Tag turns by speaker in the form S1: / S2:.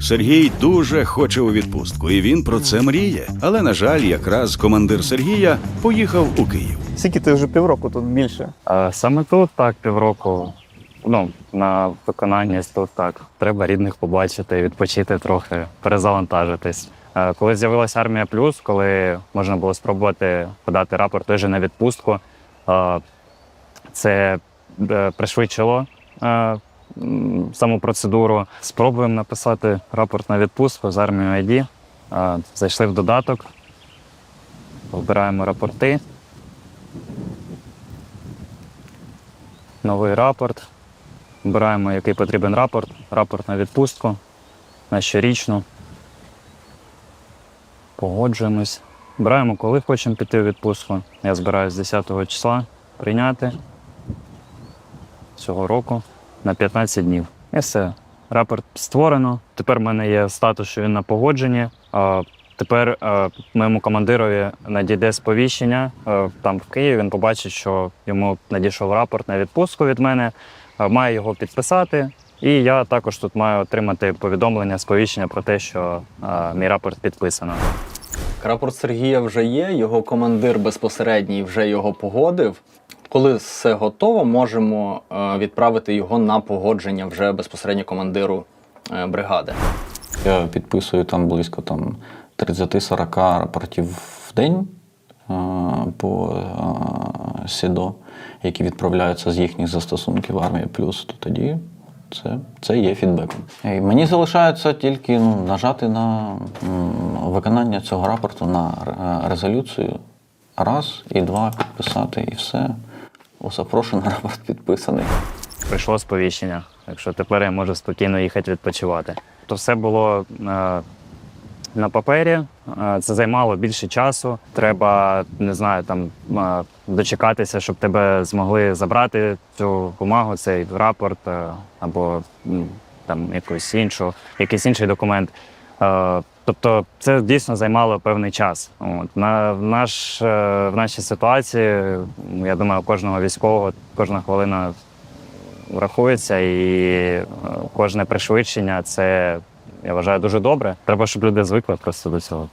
S1: Сергій дуже хоче у відпустку, і він про це мріє. Але на жаль, якраз командир Сергія поїхав у Київ.
S2: Скільки ти вже півроку тут більше?
S3: А саме тут так, півроку. Ну, на виконання тут так. Треба рідних побачити, відпочити трохи, перезавантажитись. Коли з'явилася армія плюс, коли можна було спробувати подати рапорт той же на відпустку, це е, пришвидшило саму процедуру. Спробуємо написати рапорт на відпустку з армією ID. Зайшли в додаток, обираємо рапорти. новий рапорт. Обираємо, який потрібен рапорт. Рапорт на відпустку, на щорічну. Погоджуємось. Обираємо, коли хочемо піти у відпустку. Я збираюсь з 10 числа прийняти цього року на 15 днів. І все. Рапорт створено. Тепер в мене є статус, що він на погодженні. Тепер е, моєму командирові надійде сповіщення е, там в Києві. Він побачить, що йому надійшов рапорт на відпустку від мене, е, має його підписати. І я також тут маю отримати повідомлення, сповіщення про те, що мій рапорт підписано.
S4: Рапорт Сергія вже є, його командир безпосередній вже його погодив. Коли все готово, можемо е, відправити його на погодження вже безпосередньо командиру е, бригади.
S5: Я підписую там близько там, 30-40 рапортів в день е, по СІДО, які відправляються з їхніх застосунків армія плюс, то тоді це, це є фідбеком. І мені залишається тільки ну, нажати на виконання цього рапорту на резолюцію. Раз і два підписати, і все. У запрошений рапорт підписаний.
S3: прийшло сповіщення. Так що тепер я можу спокійно їхати відпочивати. То все було е, на папері. Е, це займало більше часу. Треба, не знаю, там е, дочекатися, щоб тебе змогли забрати цю бумагу, цей рапорт е, або там якусь іншу, якийсь інший документ. Е, Тобто це дійсно займало певний час. От. На, в, наш, е, в нашій ситуації, я думаю, кожного військового кожна хвилина врахується, і е, кожне пришвидшення це, я вважаю, дуже добре. Треба, щоб люди звикли просто до цього.